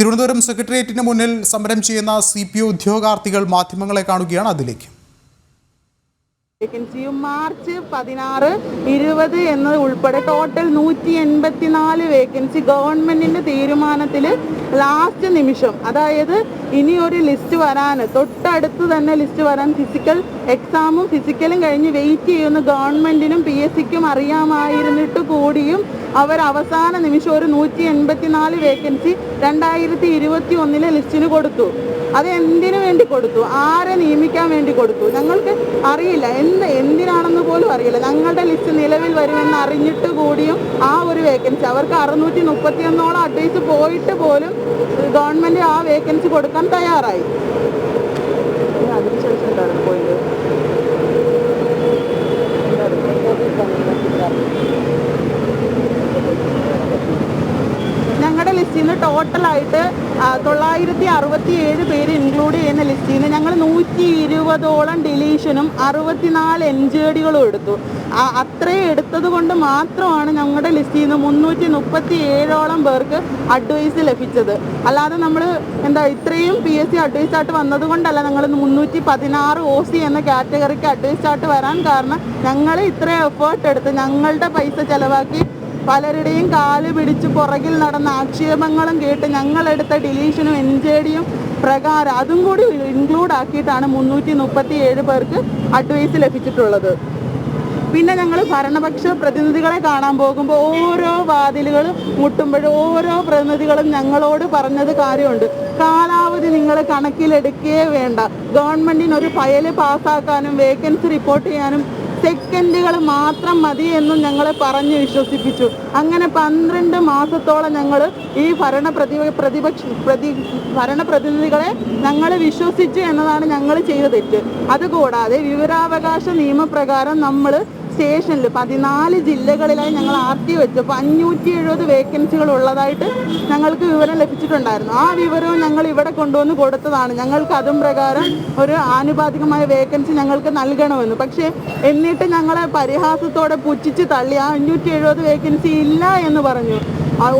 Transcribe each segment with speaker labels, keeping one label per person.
Speaker 1: തിരുവനന്തപുരം സെക്രട്ടേറിയറ്റിന് മുന്നിൽ സമരം ചെയ്യുന്ന സി പി ഉദ്യോഗാർത്ഥികൾ മാധ്യമങ്ങളെ കാണുകയാണ് അതിലേക്ക്.
Speaker 2: വേക്കൻസിയും മാർച്ച് പതിനാറ് ഇരുപത് എന്നത് ഉൾപ്പെടെ ടോട്ടൽ നൂറ്റി എൺപത്തിനാല് വേക്കൻസി ഗവൺമെന്റിന്റെ തീരുമാനത്തിൽ ലാസ്റ്റ് നിമിഷം. അതായത് ഇനി ഒരു ലിസ്റ്റ് വരാൻ തൊട്ടടുത്ത് തന്നെ ലിസ്റ്റ് വരാൻ ഫിസിക്കൽ എക്സാമും ഫിസിക്കലും കഴിഞ്ഞ് വെയിറ്റ് ചെയ്യുന്ന ഗവൺമെന്റിനും പി എസ് സിക്കും അറിയാമായിരുന്നിട്ട് കൂടിയും അവർ അവസാന നിമിഷം ഒരു നൂറ്റി എൺപത്തിനാല് വേക്കൻസി രണ്ടായിരത്തി ഇരുപത്തി ഒന്നിലെ ലിസ്റ്റിന് കൊടുത്തു. അത് എന്തിനു വേണ്ടി കൊടുത്തു? ആരെ നിയമിക്കാൻ വേണ്ടി കൊടുത്തു? ഞങ്ങൾക്ക് അറിയില്ല. എന്ത് എന്തിനാണെന്ന് പോലും അറിയില്ല. ഞങ്ങളുടെ ലിസ്റ്റ് നിലവിൽ വരുമെന്ന് അറിഞ്ഞിട്ട് കൂടിയും ആ ഒരു വേക്കൻസി അവർക്ക് അറുന്നൂറ്റി മുപ്പത്തി ഒന്നോളം അഡ്വൈസ് പോയിട്ട് പോലും ഗവൺമെന്റ് ആ വേക്കൻസി കൊടുക്കാൻ തയ്യാറായി ഇനി അതിനുശേഷം എന്താണ് പോയത് ഞങ്ങളുടെ ലിസ്റ്റിൽ നിന്ന് ടോട്ടലായിട്ട് തൊള്ളായിരത്തി അറുപത്തി ഏഴ് പേര് ഇൻക്ലൂഡ് ചെയ്യുന്ന ലിസ്റ്റിൽ നിന്ന് ഞങ്ങൾ നൂറ്റി ഇരുപതോളം ഡിലീഷനും അറുപത്തിനാല് എൻ ജി ഡികളും എടുത്തു അത്രയും എടുത്തത് കൊണ്ട് മാത്രമാണ് ഞങ്ങളുടെ ലിസ്റ്റിൽ നിന്ന് മുന്നൂറ്റി മുപ്പത്തി ഏഴോളം പേർക്ക് അഡ്വൈസ് ലഭിച്ചത്. അല്ലാതെ നമ്മൾ എന്താ ഇത്രയും പി എസ് സി അഡ്വൈസ് ആയിട്ട് വന്നത് കൊണ്ടല്ല ഞങ്ങൾ മുന്നൂറ്റി പതിനാറ് ഒ സി എന്ന കാറ്റഗറിക്ക് അഡ്വൈസ് ആയിട്ട് വരാൻ കാരണം ഞങ്ങൾ ഇത്രയും എഫേർട്ട് എടുത്ത് ഞങ്ങളുടെ പൈസ ചെലവാക്കി പലരുടെയും കാൽ പിടിച്ച് പുറകിൽ നടന്ന ആക്ഷേപങ്ങളും കേട്ട് ഞങ്ങളെടുത്ത ഡിലീഷനും എൻ ജെ ഡിയും പ്രകാരം അതും കൂടി ഇൻക്ലൂഡ് ആക്കിയിട്ടാണ് മുന്നൂറ്റി മുപ്പത്തി ഏഴ് പേർക്ക് അഡ്വൈസ് ലഭിച്ചിട്ടുള്ളത്. പിന്നെ ഞങ്ങൾ ഭരണപക്ഷ പ്രതിനിധികളെ കാണാൻ പോകുമ്പോൾ ഓരോ വാതിലുകൾ മുട്ടുമ്പോഴും ഓരോ പ്രതിനിധികളും ഞങ്ങളോട് പറഞ്ഞത് കാര്യമുണ്ട്. കാലാവധി നിങ്ങൾ കണക്കിലെടുക്കേ വേണ്ട. ഗവൺമെന്റിന് ഒരു ഫയൽ പാസ്സാക്കാനും വേക്കൻസി റിപ്പോർട്ട് ചെയ്യാനും സെക്കൻഡുകൾ മാത്രം മതി എന്നും ഞങ്ങളെ പറഞ്ഞ് വിശ്വസിപ്പിച്ചു. അങ്ങനെ പന്ത്രണ്ട് മാസത്തോളം ഞങ്ങൾ ഈ ഭരണ പ്രതി പ്രതിപക്ഷ പ്രതി ഭരണപ്രതിനിധികളെ ഞങ്ങൾ വിശ്വസിച്ചു എന്നതാണ് ഞങ്ങൾ ചെയ്ത തെറ്റ്. അതുകൂടാതെ വിവരാവകാശ നിയമപ്രകാരം നമ്മൾ സ്റ്റേഷനിൽ പതിനാല് ജില്ലകളിലായി ഞങ്ങൾ ആർ ടി വെച്ചപ്പോൾ അഞ്ഞൂറ്റി എഴുപത് വേക്കൻസികൾ ഉള്ളതായിട്ട് ഞങ്ങൾക്ക് വിവരം ലഭിച്ചിട്ടുണ്ടായിരുന്നു. ആ വിവരവും ഞങ്ങൾ ഇവിടെ കൊണ്ടുവന്ന് കൊടുത്തതാണ്. ഞങ്ങൾക്ക് അതും പ്രകാരം ഒരു ആനുപാതികമായ വേക്കൻസി ഞങ്ങൾക്ക് നൽകണമെന്ന്. പക്ഷേ എന്നിട്ട് ഞങ്ങളെ പരിഹാസത്തോടെ പുച്ഛിച്ച് തള്ളി. ആ അഞ്ഞൂറ്റി എഴുപത് വേക്കൻസി ഇല്ല എന്ന് പറഞ്ഞു.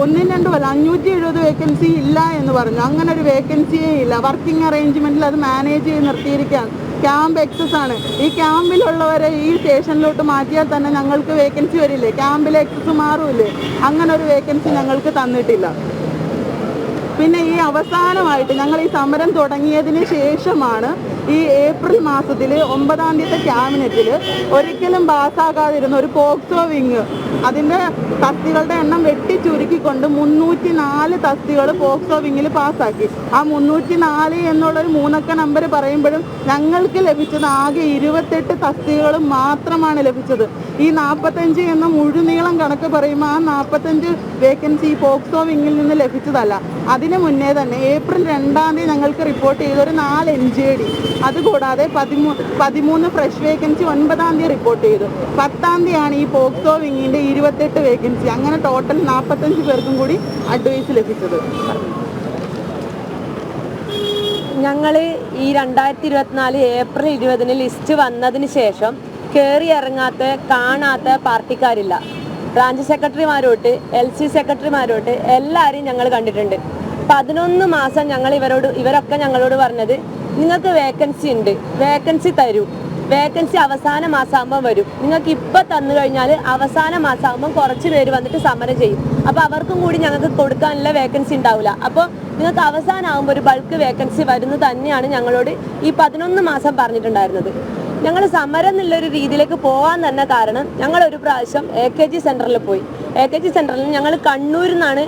Speaker 2: ഒന്നും രണ്ടും അല്ല അഞ്ഞൂറ്റി എഴുപത് വേക്കൻസി ഇല്ല എന്ന് പറഞ്ഞു. അങ്ങനെ ഒരു വേക്കൻസിയേ ഇല്ല. വർക്കിംഗ് അറേഞ്ച്മെന്റിൽ അത് മാനേജ് ചെയ്ത് നിർത്തിയിരിക്കുകയാണ്. ക്യാമ്പ് എക്സസ് ആണ്. ഈ ക്യാമ്പിലുള്ളവരെ ഈ സ്റ്റേഷനിലോട്ട് മാറ്റിയാൽ തന്നെ ഞങ്ങൾക്ക് വേക്കൻസി വരില്ലേ? ക്യാമ്പിലെ എക്സസ് മാറൂലേ അങ്ങനെ ഒരു വേക്കൻസി ഞങ്ങൾക്ക് തന്നിട്ടില്ല. പിന്നെ ഈ അവസാനമായിട്ട് ഞങ്ങൾ ഈ സമരം തുടങ്ങിയതിന് ശേഷമാണ് ഈ ഏപ്രിൽ മാസത്തിൽ ഒമ്പതാം തീയതി ക്യാബിനറ്റിൽ ഒരിക്കലും പാസ്സാകാതിരുന്ന ഒരു പോക്സോ വിങ് അതിന്റെ തസ്തികളുടെ എണ്ണം വെട്ടി ചുരുക്കിക്കൊണ്ട് മുന്നൂറ്റി നാല് തസ്തികൾ പോക്സോ വിങ്ങിൽ പാസ്സാക്കി. ആ മുന്നൂറ്റി നാല് എന്നുള്ളൊരു മൂന്നക്ക നമ്പർ പറയുമ്പോഴും ഞങ്ങൾക്ക് ലഭിച്ചത് ആകെ ഇരുപത്തെട്ട് തസ്തികൾ മാത്രമാണ് ലഭിച്ചത്. ഈ നാൽപ്പത്തഞ്ച് എന്ന മുഴുനീളം കണക്ക് പറയുമ്പോൾ ആ നാൽപ്പത്തഞ്ച് വേക്കൻസി പോക്സോ വിങ്ങിൽ നിന്ന് ലഭിച്ചതല്ല. അതിനു മുന്നേ തന്നെ ഏപ്രിൽ രണ്ടാം തീയതി ഞങ്ങൾക്ക് റിപ്പോർട്ട് ചെയ്ത ഒരു നാല് എൻ ജി ഡി അതുകൂടാതെ പതിമൂ പതിമൂന്ന് ഫ്രഷ് വേക്കൻസി ഒൻപതാം തീയതി റിപ്പോർട്ട് ചെയ്തു. പത്താം തീയതിയാണ് ഈ പോക്സോ വിങ്ങിന്റെ ഇരുപത്തെട്ട് വേക്കൻസി അങ്ങനെ ടോട്ടൽ നാൽപ്പത്തഞ്ച് പേർക്കും കൂടി അഡ്വൈസ് ലഭിച്ചത്.
Speaker 3: ഞങ്ങൾ ഈ രണ്ടായിരത്തി ഇരുപത്തിനാല് ഏപ്രിൽ ഇരുപതിന് ലിസ്റ്റ് വന്നതിന് ശേഷം കയറി ഇറങ്ങാത്ത കാണാത്ത പാർട്ടിക്കാരില്ല. ബ്രാഞ്ച് സെക്രട്ടറിമാരോട്ട് എൽ സി സെക്രട്ടറിമാരോട്ട് എല്ലാവരെയും ഞങ്ങൾ കണ്ടിട്ടുണ്ട്. പതിനൊന്ന് മാസം ഞങ്ങൾ ഇവരോട് ഇവരൊക്കെ ഞങ്ങളോട് പറഞ്ഞത് നിങ്ങൾക്ക് വേക്കൻസി ഉണ്ട് വേക്കൻസി തരൂ. വേക്കൻസി അവസാന മാസമാകുമ്പോൾ വരും. നിങ്ങൾക്ക് ഇപ്പം തന്നു കഴിഞ്ഞാൽ അവസാന മാസമാകുമ്പോൾ കുറച്ച് പേര് വന്നിട്ട് സമരം ചെയ്യും. അപ്പോൾ അവർക്കും കൂടി ഞങ്ങൾക്ക് കൊടുക്കാനുള്ള വേക്കൻസി ഉണ്ടാവില്ല അപ്പോൾ നിങ്ങൾക്ക് അവസാനമാകുമ്പോൾ ഒരു ബൾക്ക് വേക്കൻസി വരുന്നത് തന്നെയാണ് ഞങ്ങളോട് ഈ പതിനൊന്ന് മാസം പറഞ്ഞിട്ടുണ്ടായിരുന്നത്. ഞങ്ങൾ സമരം എന്നുള്ളൊരു രീതിയിലേക്ക് പോകാൻ തന്നെ കാരണം ഞങ്ങൾ ഒരു പ്രാവശ്യം എ കെ ജി സെന്ററിൽ പോയി. എ കെ ജി സെന്ററിൽ ഞങ്ങൾ കണ്ണൂരിൽ നിന്നാണ്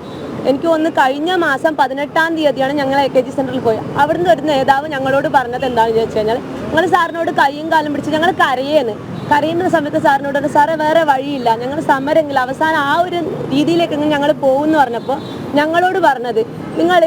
Speaker 3: എനിക്ക് ഒന്ന് കഴിഞ്ഞ മാസം പതിനെട്ടാം തീയതിയാണ് ഞങ്ങൾ എ കെ ജി സെന്ററിൽ പോയത് അവിടുന്ന് ഒരു നേതാവ് ഞങ്ങളോട് പറഞ്ഞത് എന്താണെന്ന് ചോദിച്ചു കഴിഞ്ഞാൽ ഞങ്ങൾ സാറിനോട് കൈയും കാലും പിടിച്ച് ഞങ്ങൾ കരയേന്ന്. കരയുന്ന സമയത്ത് സാറിനോട് സാറേ വേറെ വഴിയില്ല. ഞങ്ങൾ സമരമെങ്കിൽ അവസാനം ആ ഒരു രീതിയിലേക്ക് ഞങ്ങൾ പോകുമെന്ന് പറഞ്ഞപ്പോൾ ഞങ്ങളോട് പറഞ്ഞത് നിങ്ങൾ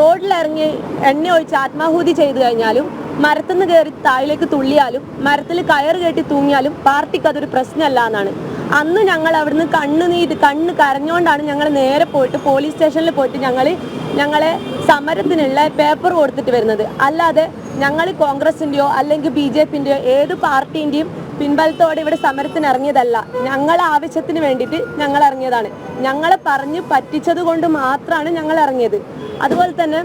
Speaker 3: റോഡിലിറങ്ങി എണ്ണ ഒഴിച്ച് ആത്മാഹൂതി ചെയ്തു കഴിഞ്ഞാലും മരത്തുനിന്ന് കയറി താഴിലേക്ക് തുള്ളിയാലും മരത്തിൽ കയർ കെട്ടി തൂങ്ങിയാലും പാർട്ടിക്ക് അതൊരു പ്രശ്നമല്ല എന്നാണ്. അന്ന് ഞങ്ങൾ അവിടുന്ന് കണ്ണ് നീട്ട് കണ്ണ് കരഞ്ഞുകൊണ്ടാണ് ഞങ്ങൾ നേരെ പോയിട്ട് പോലീസ് സ്റ്റേഷനിൽ പോയിട്ട് ഞങ്ങൾ ഞങ്ങളെ സമരത്തിനുള്ള പേപ്പർ കൊടുത്തിട്ട് വരുന്നത്. അല്ലാതെ ഞങ്ങൾ കോൺഗ്രസിന്റെയോ അല്ലെങ്കിൽ ബി ജെ പിന്റെയോ ഏത് പാർട്ടീന്റെയും പിൻബലത്തോടെ ഇവിടെ സമരത്തിന് ഇറങ്ങിയതല്ല. ഞങ്ങളെ ആവശ്യത്തിന് വേണ്ടിയിട്ട് ഞങ്ങൾ ഇറങ്ങിയതാണ്. ഞങ്ങളെ പറഞ്ഞ് പറ്റിച്ചത് കൊണ്ട് മാത്രമാണ് ഞങ്ങൾ ഇറങ്ങിയത്. അതുപോലെ തന്നെ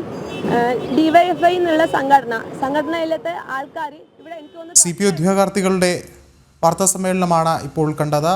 Speaker 3: ഡിവൈഎഫ്ഐ എന്നുള്ള സംഘടന. സംഘടനയിലത്തെ ആൾക്കാർ ഇവിടെ എനിക്ക് തോന്നുന്നു
Speaker 1: സി പി ഉദ്യോഗാർത്ഥികളുടെ വാർത്താ സമ്മേളനമാണ് ഇപ്പോൾ കണ്ടത്.